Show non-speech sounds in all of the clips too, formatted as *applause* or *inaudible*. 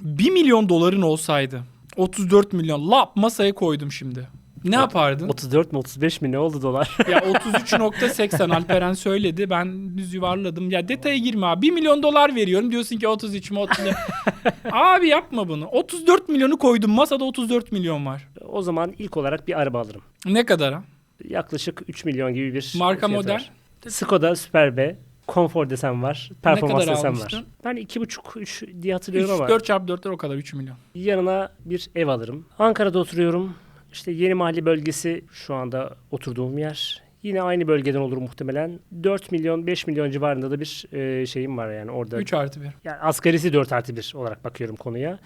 1 milyon doların olsaydı 34 milyon lap masaya koydum şimdi. Ne yapardın? 34 mi 35 mi ne oldu dolar? *laughs* ya 33.80 Alperen söyledi. Ben düz yuvarladım. Ya detaya girme abi. 1 milyon dolar veriyorum. Diyorsun ki 33 mi 30 Abi yapma bunu. 34 milyonu koydum. Masada 34 milyon var. o zaman ilk olarak bir araba alırım. Ne kadar ha? Yaklaşık 3 milyon gibi bir Marka fiyatı model? var. Skoda Superb, konfor desen var, performans almıştın? var. Ben 2,5-3 diye 3, hatırlıyorum ama 4 çarpı 4'ler o kadar 3 milyon. yanına bir ev alırım. Ankara'da oturuyorum. İşte Yeni Mahalle bölgesi şu anda oturduğum yer. Yine aynı bölgeden olur muhtemelen. 4 milyon 5 milyon civarında da bir e, şeyim var yani orada. 3 artı 1. Yani asgarisi 4 artı 1 olarak bakıyorum konuya.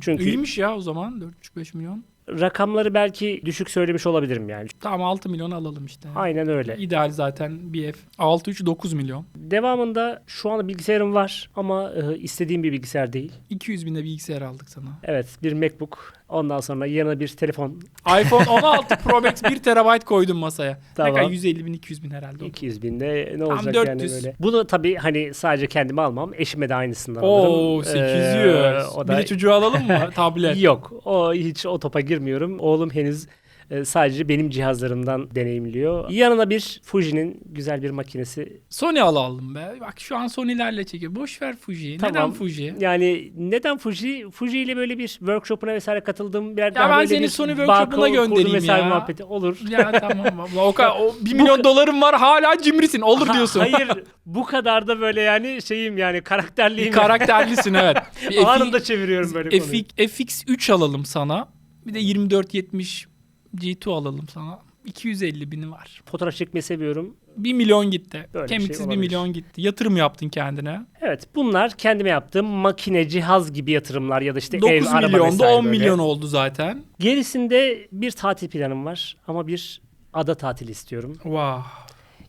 Çünkü- İyiymiş ya o zaman 4,5-5 milyon. Rakamları belki düşük söylemiş olabilirim yani. Tamam 6 milyon alalım işte. Aynen öyle. İdeal zaten bir ev. 6 3 9 milyon. Devamında şu anda bilgisayarım var ama e, istediğim bir bilgisayar değil. 200 binde bilgisayar aldık sana. Evet bir MacBook. Ondan sonra yanına bir telefon iPhone *laughs* 16 Pro Max 1 terabayt koydum masaya. Tamam. Ne kadar 150 bin 200 bin herhalde. o. 200 binde ne olacak 400. yani böyle. Bunu tabii hani sadece kendime almam. Eşime de aynısından Oo alırım. 800. Ee, o da Bir de çocuğu alalım mı? *laughs* Tablet. yok. O hiç o topa girmiyorum. Oğlum henüz e, sadece benim cihazlarımdan deneyimliyor. Yanına bir Fuji'nin güzel bir makinesi. Sony alalım be. Bak şu an Sony'lerle çekiyor. Boş ver Fuji'yi. Neden Tamam. Fuji? Yani neden Fuji? Fuji ile böyle bir workshop'una vesaire katıldım. Bir ben böyle seni Sony workshop'una göndereyim vesaire ya. muhabbeti olur. Ya tamam. *laughs* abla, O kadar, o 1 milyon dolarım var hala cimrisin. Olur diyorsun. Hayır *laughs* bu kadar da böyle yani şeyim yani karakterliyim. Karakterlisin evet. *laughs* Bir Anında çeviriyorum böyle konuyu. FX, FX3 alalım sana. Bir de 2470 G2 alalım sana. 250 bini var. Fotoğraf çekmeyi seviyorum. 1 milyon gitti. Böyle bir şey Kemiksiz 1 olabilir. milyon gitti. Yatırım yaptın kendine. Evet bunlar kendime yaptığım makine, cihaz gibi yatırımlar ya da işte 9 ev, araba milyon da vesaire 10 böyle. milyon oldu zaten. Gerisinde bir tatil planım var ama bir ada tatili istiyorum. Wow.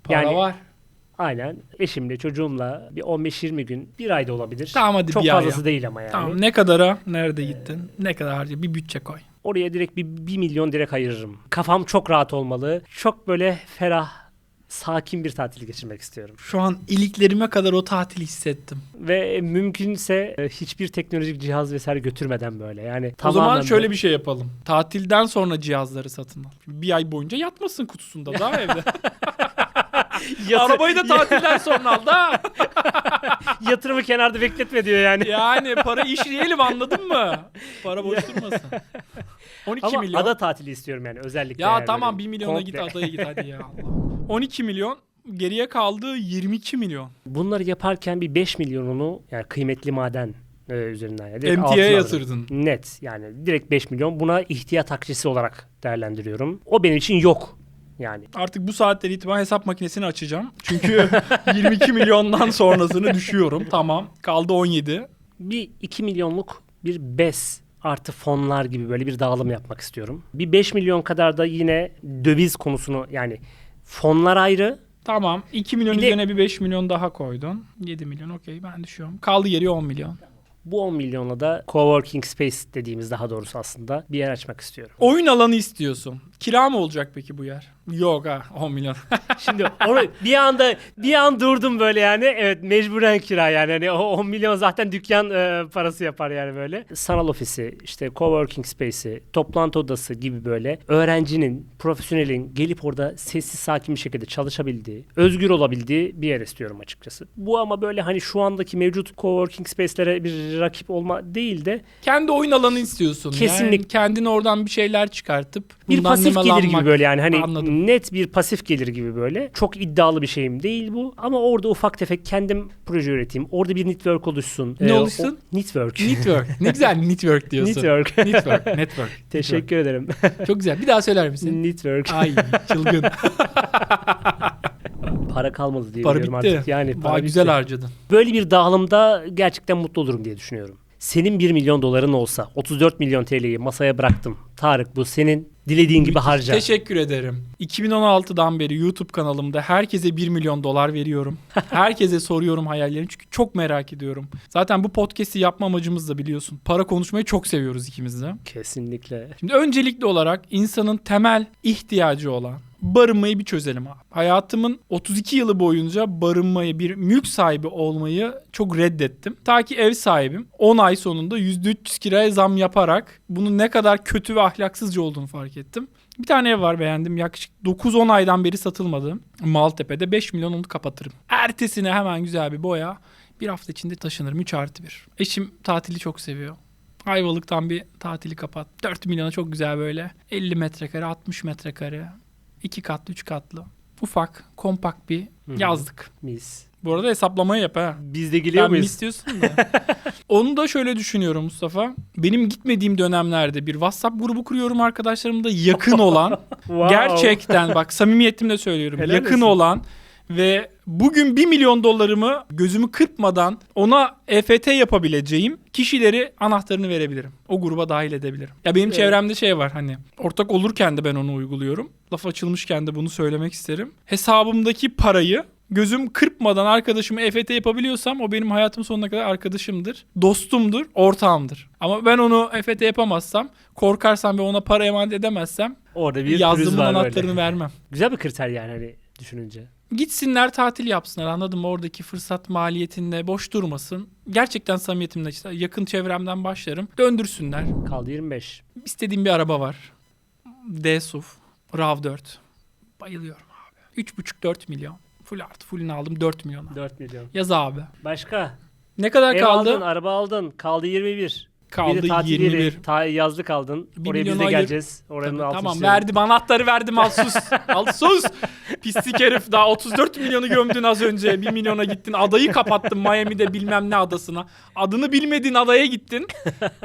Para Yani- var. Aynen eşimle çocuğumla bir 15-20 gün bir ayda olabilir. Tamam hadi Çok bir fazlası değil ama yani. Tamam ne kadara? Nerede gittin? Ne kadar harca? Bir bütçe koy. Oraya direkt bir 1 milyon direkt ayırırım. Kafam çok rahat olmalı. Çok böyle ferah, sakin bir tatil geçirmek istiyorum. Şu an iliklerime kadar o tatili hissettim. Ve mümkünse e, hiçbir teknolojik cihaz vesaire götürmeden böyle. Yani o zaman şöyle böyle- bir şey yapalım. Tatilden sonra cihazları satın al. Bir ay boyunca yatmasın kutusunda daha evde. *laughs* Yatır- Arabayı da tatilden sonra al da. *laughs* yatırımı kenarda bekletme diyor yani. Yani para işleyelim anladın mı? Para boş durmasın. *laughs* 12 Ama milyon. ada tatili istiyorum yani özellikle. ya yani tamam böyle 1 milyona komple. git adaya git hadi ya. *laughs* Allah. 12 milyon geriye kaldı 22 milyon. Bunları yaparken bir 5 milyonunu yani kıymetli maden e, üzerinden. Yani altın yatırdın. Net yani direkt 5 milyon buna ihtiyat akçesi olarak değerlendiriyorum. O benim için yok. Yani Artık bu saatten itibaren hesap makinesini açacağım. Çünkü *laughs* 22 milyondan sonrasını düşüyorum. Tamam. Kaldı 17. bir 2 milyonluk bir BES artı fonlar gibi böyle bir dağılım yapmak istiyorum. Bir 5 milyon kadar da yine döviz konusunu yani fonlar ayrı. Tamam. 2 milyon Bir de- üzerine bir 5 milyon daha koydun. 7 milyon okey ben düşüyorum. Kaldı geriye 10 milyon. Bu 10 milyonla da coworking space dediğimiz daha doğrusu aslında bir yer açmak istiyorum. Oyun alanı istiyorsun. Kira mı olacak peki bu yer? Yok ha 10 milyon. *laughs* Şimdi onu bir anda bir an durdum böyle yani. Evet mecburen kira yani. Hani o 10 milyon zaten dükkan e, parası yapar yani böyle. Sanal ofisi, işte coworking space'i, toplantı odası gibi böyle öğrencinin, profesyonelin gelip orada sessiz sakin bir şekilde çalışabildiği, özgür olabildiği bir yer istiyorum açıkçası. Bu ama böyle hani şu andaki mevcut coworking space'lere bir rakip olma değil de Kendi oyun alanı istiyorsun. Kesinlikle. Yani kendin oradan bir şeyler çıkartıp bir bundan pasif gelir gibi böyle yani hani Anladım. net bir pasif gelir gibi böyle. Çok iddialı bir şeyim değil bu ama orada ufak tefek kendim proje üreteyim. Orada bir network oluşsun. Ne Ee, oluşsun? o- network. Network. Ne güzel network diyorsun. network. *laughs* network. Network. *laughs* Teşekkür ederim. *laughs* Çok güzel. Bir daha söyler misin? network. Ay çılgın. Para kalmadı diye Para bitti. artık. Yani para Vay bitti. güzel harcadın. Böyle bir dağılımda gerçekten mutlu olurum diye düşünüyorum. Senin 1 milyon doların olsa 34 milyon TL'yi masaya bıraktım. Tarık bu senin dilediğin gibi harca. Teşekkür ederim. 2016'dan beri YouTube kanalımda herkese 1 milyon dolar veriyorum. *laughs* herkese soruyorum hayallerini çünkü çok merak ediyorum. Zaten bu podcast'i yapma amacımız da biliyorsun. Para konuşmayı çok seviyoruz ikimiz de. Kesinlikle. Şimdi öncelikli olarak insanın temel ihtiyacı olan barınmayı bir çözelim abi. Hayatımın 32 yılı boyunca barınmayı, bir mülk sahibi olmayı çok reddettim. Ta ki ev sahibim 10 ay sonunda %300 kiraya zam yaparak bunun ne kadar kötü ve ahlaksızca olduğunu fark ettim. Bir tane ev var beğendim. Yaklaşık 9-10 aydan beri satılmadı. Maltepe'de 5 milyon onu kapatırım. Ertesine hemen güzel bir boya. Bir hafta içinde taşınırım 3 artı 1. Eşim tatili çok seviyor. Ayvalık'tan bir tatili kapat. 4 milyona çok güzel böyle. 50 metrekare, 60 metrekare. 2 katlı, 3 katlı. Ufak, kompakt bir hı. yazlık. Mis. Bu arada hesaplamayı yap ha. Biz de geliyor Sen muyuz? istiyorsun da. *laughs* Onu da şöyle düşünüyorum Mustafa. Benim gitmediğim dönemlerde bir WhatsApp grubu kuruyorum arkadaşlarımda yakın olan. *laughs* Wow. Gerçekten bak samimiyetimle söylüyorum. Helal yakın olsun. olan ve bugün 1 milyon dolarımı gözümü kırpmadan ona EFT yapabileceğim kişileri anahtarını verebilirim. O gruba dahil edebilirim. Ya benim Evet. çevremde şey var hani ortak olurken de ben onu uyguluyorum. Laf açılmışken de bunu söylemek isterim. Hesabımdaki parayı gözüm kırpmadan arkadaşımı EFT yapabiliyorsam o benim hayatım sonuna kadar arkadaşımdır, dostumdur, ortağımdır. Ama ben onu EFT yapamazsam, korkarsam ve ona para emanet edemezsem Orada bir yazdığımın anahtarını böyle. vermem. Güzel bir kriter yani hani düşününce. Gitsinler tatil yapsınlar anladın mı? Oradaki fırsat maliyetinde boş durmasın. Gerçekten samimiyetimle işte yakın çevremden başlarım. Döndürsünler. Kaldı 25. İstediğim bir araba var. D-SUV. RAV4. Bayılıyorum abi. 3,5-4 milyon. Full artı fullünü aldım 4 milyona. 4 milyon. Yaz abi. Başka? Ne kadar Ev kaldı? aldın, araba aldın. Kaldı 21. Kaldı bir de tatil 21. yeri, ta- yazlık aldın. Bir Oraya biz de ayır. geleceğiz. Oranın altını tamam çizelim. verdim anahtarı verdim al sus. *laughs* al sus. Pislik herif daha 34 milyonu gömdün az önce. 1 milyona gittin adayı kapattın Miami'de bilmem ne adasına. Adını bilmediğin adaya gittin.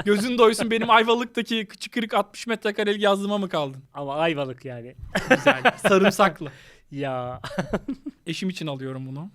Gözün doysun benim Ayvalık'taki kıçı kırık 60 metrekarelik yazlıma mı kaldın? Ama Ayvalık yani. Güzel. Sarımsaklı. ya. Eşim için alıyorum bunu.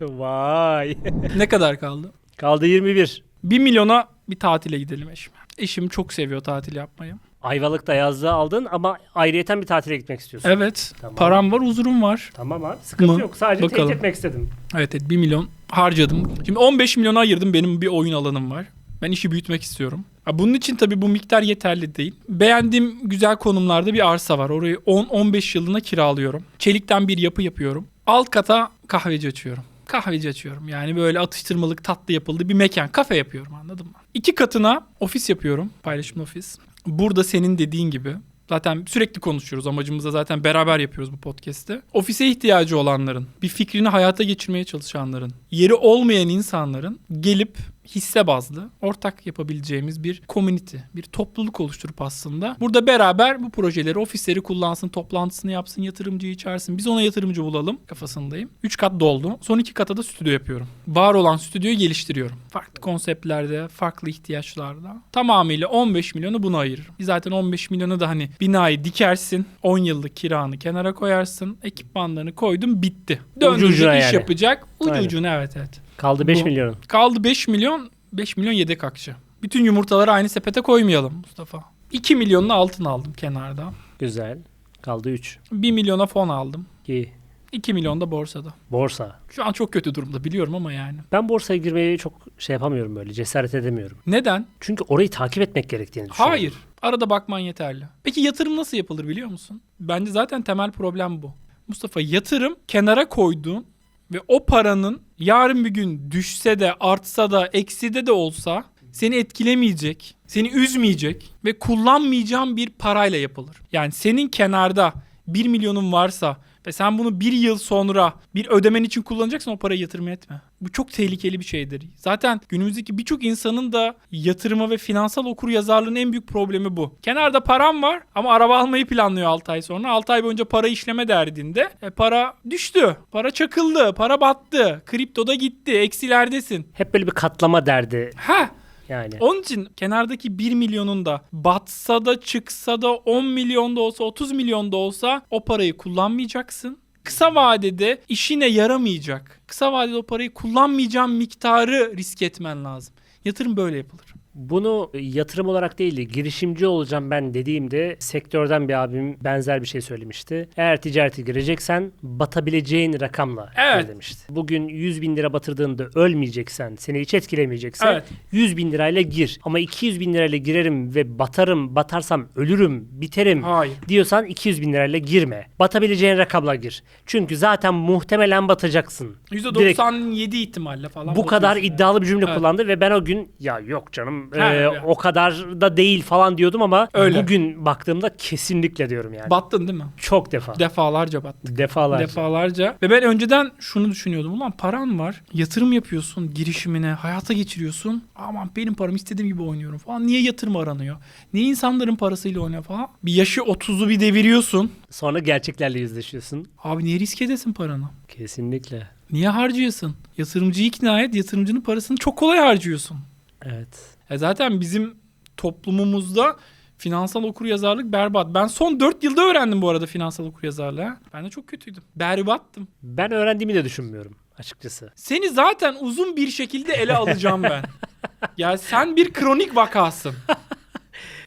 Vay. Ne kadar kaldı? Kaldı 21. 1 milyona bir tatile gidelim eşim. Eşim çok seviyor tatil yapmayı. Ayvalık'ta yazlığı aldın ama ayrıyeten bir tatile gitmek istiyorsun. Evet. Tamam. Param var, huzurum var. Tamam abi sıkıntı Mı? yok. Sadece Bakalım. teyit etmek istedim. Evet evet 1 milyon harcadım. Şimdi 15 milyona ayırdım benim bir oyun alanım var. Ben işi büyütmek istiyorum. Bunun için tabii bu miktar yeterli değil. Beğendiğim güzel konumlarda bir arsa var. Orayı 10-15 yılına kiralıyorum. Çelikten bir yapı yapıyorum. Alt kata kahveci açıyorum. Kahveci açıyorum. Yani böyle atıştırmalık tatlı yapıldı bir mekan. Kafe yapıyorum anladın mı? İki katına ofis yapıyorum. Paylaşımlı ofis. Burada senin dediğin gibi Zaten sürekli konuşuyoruz. Amacımız da zaten beraber yapıyoruz bu podcast'i. Ofise ihtiyacı olanların, bir fikrini hayata geçirmeye çalışanların, yeri olmayan insanların gelip hisse bazlı ortak yapabileceğimiz bir community, bir topluluk oluşturup aslında burada beraber bu projeleri, ofisleri kullansın, toplantısını yapsın, yatırımcıyı çağırsın. Biz ona yatırımcı bulalım kafasındayım. 3 kat doldu. Son 2 kata da stüdyo yapıyorum. Var olan stüdyoyu geliştiriyorum. Farklı konseptlerde, farklı ihtiyaçlarda. Tamamıyla 15 milyonu buna ayırırım. Zaten 15 milyonu da hani binayı dikersin, 10 yıllık kiranı kenara koyarsın, ekipmanlarını koydum bitti. Döndürecek iş yani. yapacak. Ucu Aynen. ucuna evet evet. Kaldı 5 Bu- milyon. Kaldı 5 milyon, 5 milyon yedek akçe. Bütün yumurtaları aynı sepete koymayalım Mustafa. 2 milyonunu altın aldım kenarda. Güzel. Kaldı 3. 1 milyona fon aldım. İyi. 2 milyon da borsada. Borsa. Şu an çok kötü durumda biliyorum ama yani. Ben borsaya girmeyi çok şey yapamıyorum böyle. Cesaret edemiyorum. Neden? Çünkü orayı takip etmek gerektiğini düşünüyorum. Hayır. Arada bakman yeterli. Peki yatırım nasıl yapılır biliyor musun? Bence zaten temel problem bu. Mustafa yatırım kenara koyduğun ve o paranın yarın bir gün düşse de artsa da ekside de olsa seni etkilemeyecek, seni üzmeyecek ve kullanmayacağın bir parayla yapılır. Yani senin kenarda 1 milyonun varsa ve sen bunu bir yıl sonra bir ödemen için kullanacaksan o parayı yatırım etme. Bu çok tehlikeli bir şeydir. Zaten günümüzdeki birçok insanın da yatırıma ve finansal okur yazarlığının en büyük problemi bu. Kenarda param var ama araba almayı planlıyor 6 ay sonra. 6 ay boyunca para işleme derdinde. E, para düştü. Para çakıldı. Para battı. Kriptoda gitti. Eksilerdesin. Hep böyle bir katlama derdi Ha yani. onun için kenardaki 1 milyonun da batsa da çıksa da 10 milyon da olsa 30 milyon da olsa o parayı kullanmayacaksın. Kısa vadede işine yaramayacak. Kısa vadede o parayı kullanmayacağın miktarı risk etmen lazım. Yatırım böyle yapılır. Bunu yatırım olarak değil de girişimci olacağım ben dediğimde sektörden bir abim benzer bir şey söylemişti. Eğer ticarete gireceksen batabileceğin rakamla Evet. demişti. Bugün 100 bin lira batırdığında ölmeyeceksen, seni hiç etkilemeyecekse Evet. 100 bin lirayla gir. Ama 200 bin lirayla girerim ve batarım, batarsam ölürüm, biterim Hayır. diyorsan 200 bin lirayla girme. Batabileceğin rakamla gir. Çünkü zaten muhtemelen batacaksın. Direkt %97 ihtimalle falan. bu kadar yani. iddialı bir cümle Evet. kullandı ve ben o gün ya yok canım Ha, e, evet. o kadar da değil falan diyordum ama Öyle. bugün baktığımda kesinlikle diyorum yani. Battın değil mi? Çok defa. Defalarca battın. Defalarca. Defalarca. Ve ben önceden şunu düşünüyordum. Ulan paran var. Yatırım yapıyorsun girişimine. Hayata geçiriyorsun. Aman benim param istediğim gibi oynuyorum falan. Niye yatırım aranıyor? Niye insanların parasıyla oynuyor falan? Bir yaşı 30'u bir deviriyorsun. Sonra gerçeklerle yüzleşiyorsun. Abi niye risk edesin paranı? Kesinlikle. Niye harcayasın? Yatırımcıyı ikna et. Yatırımcının parasını çok kolay harcıyorsun. Evet. E zaten bizim toplumumuzda finansal okuryazarlık berbat. Ben son 4 yılda öğrendim bu arada finansal okuryazarlığı. Ben de çok kötüydüm. Berbattım. Ben öğrendiğimi de düşünmüyorum açıkçası. Seni zaten uzun bir şekilde ele alacağım ben. *laughs* ya sen bir kronik vakasın.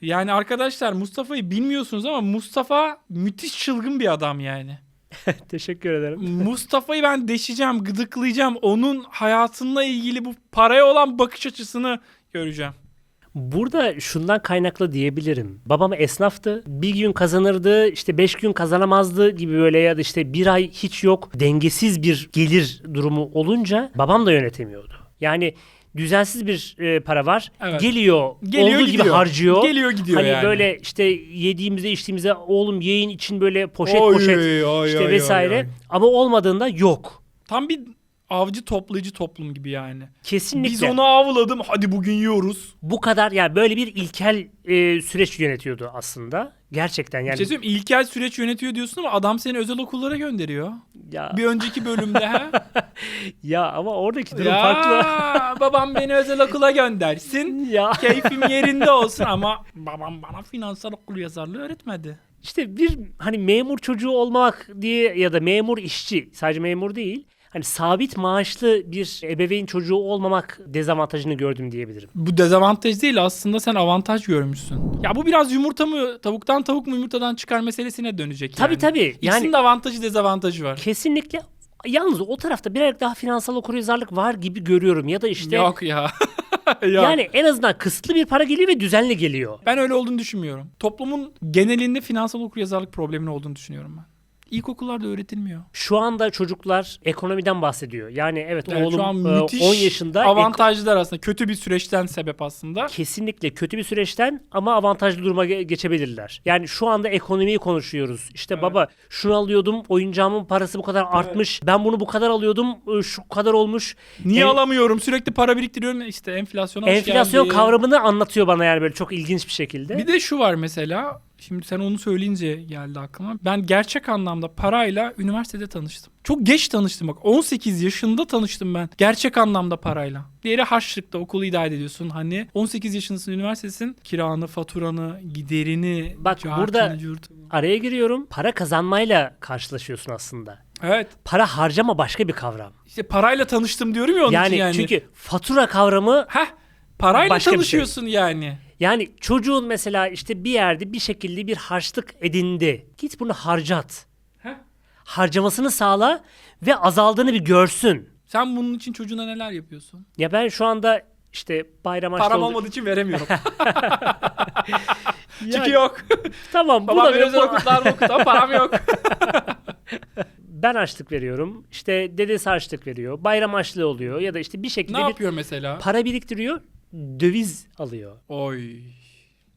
Yani arkadaşlar Mustafa'yı bilmiyorsunuz ama Mustafa müthiş çılgın bir adam yani. *laughs* Teşekkür ederim. Mustafa'yı ben deşeceğim, gıdıklayacağım. Onun hayatınla ilgili bu paraya olan bakış açısını göreceğim. Burada şundan kaynaklı diyebilirim. Babam esnaftı. Bir gün kazanırdı, işte beş gün kazanamazdı gibi böyle ya da işte bir ay hiç yok. Dengesiz bir gelir durumu olunca babam da yönetemiyordu. Yani düzensiz bir e, para var. Evet. Geliyor, Geliyor olduğu gibi gidiyor. harcıyor. Geliyor gidiyor hani yani. böyle işte yediğimizde içtiğimizde oğlum yiyin için böyle poşet Oy, poşet oy, işte oy, oy, vesaire. oy. Ama olmadığında yok. Tam bir avcı toplayıcı toplum gibi yani. Kesinlikle. Biz onu avladım hadi bugün yiyoruz. Bu kadar yani böyle bir ilkel e, süreç yönetiyordu aslında. Gerçekten yani. Bir şey? İlkel süreç yönetiyor diyorsun ama adam seni özel okullara gönderiyor. ya, Bir önceki bölümde ha. *laughs* ya ama oradaki durum ya farklı. *laughs* babam beni özel okula göndersin. ya Keyfim yerinde olsun ama babam bana finansal okul yazarlığı öğretmedi. işte bir hani memur çocuğu olmak diye ya da memur işçi sadece memur değil. Hani sabit maaşlı bir ebeveyn çocuğu olmamak dezavantajını gördüm diyebilirim. Bu dezavantaj değil aslında sen avantaj görmüşsün. Ya bu biraz yumurta mı tavuktan tavuk mu yumurtadan çıkar meselesine dönecek Tabii yani. tabii. İkisinin Yani de avantajı dezavantajı var. kesinlikle yalnız o tarafta birazcık daha finansal okuryazarlık var gibi görüyorum ya da işte Yok ya. *laughs* Yok. yani en azından kısıtlı bir para geliyor ve düzenli geliyor. Ben öyle olduğunu düşünmüyorum. Toplumun genelinde finansal okuryazarlık probleminin olduğunu düşünüyorum ben. İlkokullarda öğretilmiyor. Şu anda çocuklar ekonomiden bahsediyor. Yani evet, Evet, oğlum şu an e, müthiş 10 yaşında avantajlar aslında. Kötü bir süreçten sebep aslında. kesinlikle kötü bir süreçten ama avantajlı duruma ge- geçebilirler. Yani şu anda ekonomiyi konuşuyoruz. İşte Evet. baba şunu alıyordum, oyuncağımın parası bu kadar artmış. Ben bunu bu kadar alıyordum, e, şu kadar olmuş. Niye En- alamıyorum? Sürekli para biriktiriyorum. İşte enflasyona Enflasyon kavramını anlatıyor bana yani böyle çok ilginç bir şekilde. Bir de şu var mesela. Şimdi sen onu söyleyince geldi aklıma. Ben gerçek anlamda parayla üniversitede tanıştım. Çok geç tanıştım bak. 18 yaşında tanıştım ben. Gerçek anlamda parayla. Diğeri harçlıkta okulu idare ediyorsun. Hani 18 yaşındasın üniversitesin. Kiranı, faturanı, giderini. Bak cartını, burada- curtunu. Araya giriyorum. Para kazanmayla karşılaşıyorsun aslında. Evet. Para harcama başka bir kavram. İşte parayla tanıştım diyorum ya onun Yani, için yani. çünkü fatura kavramı Heh, parayla Başka şey. tanışıyorsun yani. Yani çocuğun mesela işte bir yerde bir şekilde bir harçlık edindi. Git bunu harcat. Heh. Harcamasını sağla ve azaldığını bir görsün. Sen bunun için çocuğuna neler yapıyorsun? Ya ben şu anda işte bayram açtı Param olmadığı için veremiyorum. *laughs* Yani Çünkü yok. Tamam bu Babam da beni özel okudu ama param yok. *laughs* ben harçlık veriyorum. İşte dedesi harçlık veriyor. Bayram harçlığı oluyor ya da işte bir şekilde ne bir yapıyor mesela? para biriktiriyor. Döviz alıyor. Oy.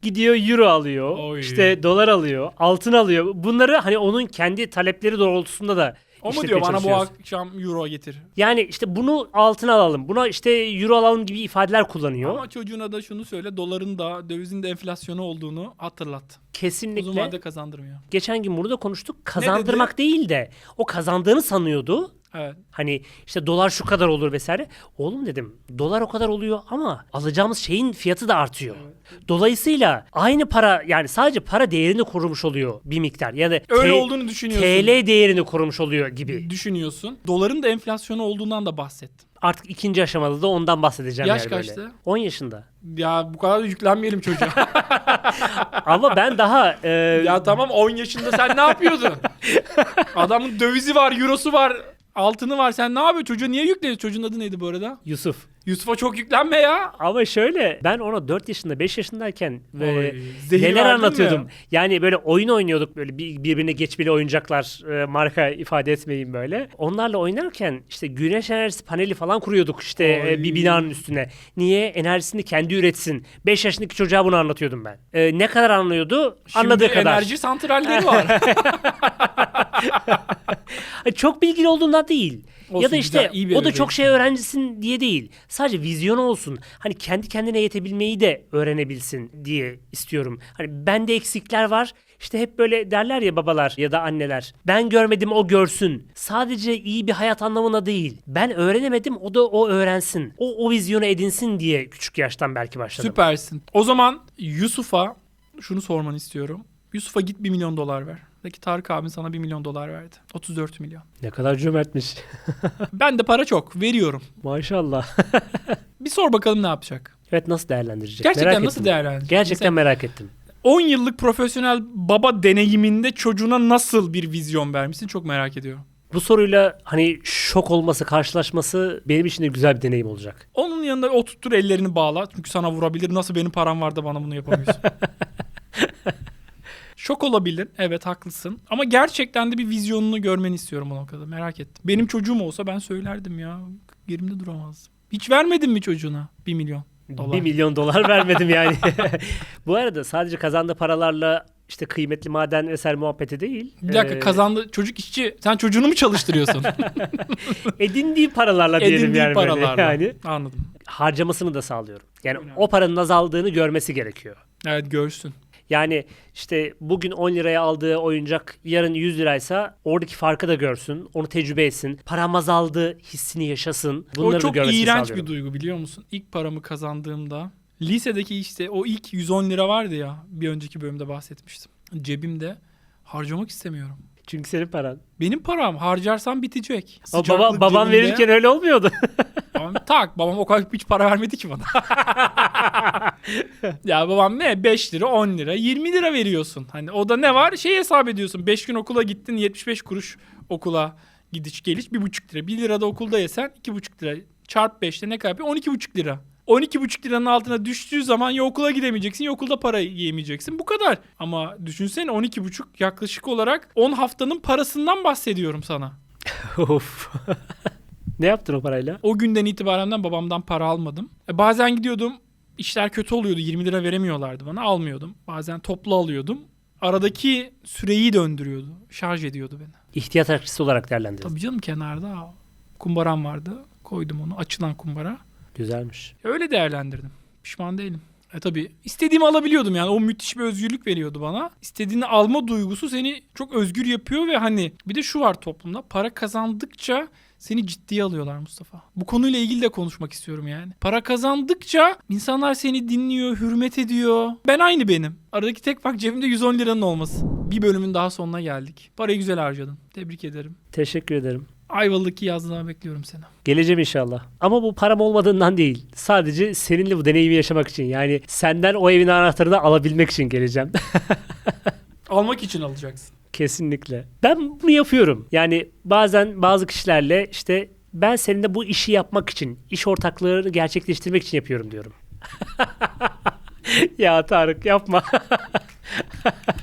Gidiyor euro alıyor. Oy. işte dolar alıyor. Altın alıyor. Bunları hani onun kendi talepleri doğrultusunda da O mu diyor bana bu akşam euro getir. Yani işte bunu altın alalım. Buna işte euro alalım gibi ifadeler kullanıyor. Ama çocuğuna da şunu söyle doların da dövizin de enflasyonu olduğunu hatırlat. Kesinlikle. Uzun vadede kazandırmıyor. Geçen gün bunu da konuştuk. Kazandırmak değil de o kazandığını sanıyordu. Evet. Hani işte dolar şu kadar olur vesaire. Oğlum dedim dolar o kadar oluyor ama alacağımız şeyin fiyatı da artıyor. Dolayısıyla aynı para yani sadece para değerini korumuş oluyor bir miktar. Ya da Öyle T- olduğunu düşünüyorsun. TL değerini korumuş oluyor gibi. Düşünüyorsun. Doların da enflasyonu olduğundan da bahsettim. Artık ikinci aşamada da ondan bahsedeceğim Yaş yani böyle. kaçtı? 10 yaşında. Ya bu kadar da yüklenmeyelim çocuğa. *laughs* Ama ben daha e, ya tamam 10 yaşında sen ne yapıyordun? *laughs* Adamın dövizi var, eurosu var, altını var. Sen ne yapıyorsun? Çocuğa niye yükleniyorsun? Çocuğun adı neydi bu arada? Yusuf. Yusuf'a çok yüklenme ya. Ama şöyle ben ona 4 yaşında 5 yaşındayken böyle Oy, zehir neler verdin anlatıyordum. mi? Yani böyle oyun oynuyorduk böyle bir- birbirine geçmeli oyuncaklar e, marka ifade etmeyin böyle. Onlarla oynarken işte güneş enerjisi paneli falan kuruyorduk işte e, Oy. bir binanın üstüne. Niye? Enerjisini kendi üretsin. 5 yaşındaki çocuğa bunu anlatıyordum ben. E, ne kadar anlıyordu? Şimdi Anladığı kadar. enerji santralleri *laughs* var. *laughs* Çok bilgili olduğundan değil. Olsun, ya da işte güzel, iyi bir o da çok şey öğrencisin diye değil. Sadece vizyonu olsun. Hani kendi kendine yetebilmeyi de öğrenebilsin diye istiyorum. Hani bende eksikler var. İşte hep böyle derler ya babalar ya da anneler. Ben görmedim o görsün. Sadece iyi bir hayat anlamına değil. Ben öğrenemedim o da o öğrensin. O o vizyonu edinsin diye küçük yaştan belki başladım. Süpersin. O zaman Yusuf'a şunu sormanı istiyorum. Yusuf'a git 1 milyon dolar ver. De ki Tarık abin sana 1 milyon dolar verdi. 34 milyon. Ne kadar cömertmiş. *laughs* Ben de para çok. Veriyorum. Maşallah. *laughs* Bir sor bakalım ne yapacak. evet nasıl değerlendirecek? Gerçekten Merak nasıl ettim. değerlendirecek? Gerçekten Mesela merak ettim. 10 yıllık profesyonel baba deneyiminde çocuğuna nasıl bir vizyon vermişsin çok merak ediyorum. Bu soruyla hani şok olması, karşılaşması benim için de güzel bir deneyim olacak. Onun yanında oturttur ellerini bağla. Çünkü sana vurabilir. Nasıl benim param var da bana bunu yapamıyorsun. *laughs* Şok olabilir. Evet haklısın. Ama gerçekten de bir vizyonunu görmeni istiyorum o noktada. Merak ettim. Benim çocuğum olsa ben söylerdim ya. Yerimde duramazdım. Hiç vermedin mi çocuğuna 1 milyon dolar? 1 milyon dolar vermedim yani. *laughs* Bu arada sadece kazandığı paralarla işte kıymetli maden vesaire muhabbeti değil. Bir dakika Ee, kazandı. Çocuk işçi. Sen çocuğunu mu çalıştırıyorsun? *laughs* edindiği paralarla diyelim Edindiği yani paralarla. yani. Anladım. Harcamasını da sağlıyorum. Yani Önemli. o paranın azaldığını görmesi gerekiyor. Evet görsün. Yani işte bugün 10 liraya aldığı oyuncak yarın 100 liraysa oradaki farkı da görsün. Onu tecrübe etsin. Param azaldı hissini yaşasın. Bunları o çok iğrenç sağlıyorum. bir duygu biliyor musun? İlk paramı kazandığımda lisedeki işte o ilk 110 lira vardı ya bir önceki bölümde bahsetmiştim. Cebimde harcamak istemiyorum. Çünkü senin paran. Benim param harcarsam bitecek. Ama baba, baban cebimde. verirken öyle olmuyordu. *laughs* Babam, tak babam o kadar hiç para vermedi ki bana. *laughs* ya babam ne 5 lira 10 lira 20 lira veriyorsun. Hani o da ne var şey hesap ediyorsun. 5 gün okula gittin 75 kuruş okula gidiş geliş 1,5 lira. 1 lira da okulda yesen 2,5 lira. Çarp 5'te ne kadar yapıyor? 12,5 lira. 12,5 liranın altına düştüğü zaman ya okula gidemeyeceksin ya okulda para yiyemeyeceksin. Bu kadar. Ama düşünsene 12,5 yaklaşık olarak 10 haftanın parasından bahsediyorum sana. *laughs* of. *laughs* ne yaptın o parayla? O günden itibaren babamdan para almadım. E, bazen gidiyordum işler kötü oluyordu 20 lira veremiyorlardı bana almıyordum. Bazen toplu alıyordum. Aradaki süreyi döndürüyordu. Şarj ediyordu beni. İhtiyat akçesi olarak değerlendirdin. Tabii canım kenarda kumbaram vardı. Koydum onu açılan kumbara. Güzelmiş. Öyle değerlendirdim. Pişman değilim. E tabii istediğimi alabiliyordum yani o müthiş bir özgürlük veriyordu bana. İstediğini alma duygusu seni çok özgür yapıyor ve hani bir de şu var toplumda para kazandıkça seni ciddiye alıyorlar Mustafa. Bu konuyla ilgili de konuşmak istiyorum yani. Para kazandıkça insanlar seni dinliyor, hürmet ediyor. Ben aynı benim. Aradaki tek fark cebimde 110 liranın olması. Bir bölümün daha sonuna geldik. Parayı güzel harcadın. Tebrik ederim. Teşekkür ederim. Ayvalık'ı yazlığa bekliyorum seni. Geleceğim inşallah. Ama bu param olmadığından değil. Sadece seninle bu deneyimi yaşamak için. Yani senden o evin anahtarını alabilmek için geleceğim. *laughs* Almak için alacaksın. Kesinlikle. Ben bunu yapıyorum. Yani bazen bazı kişilerle işte ben seninle bu işi yapmak için, iş ortaklığını gerçekleştirmek için yapıyorum diyorum. *laughs* ya Tarık yapma. *laughs*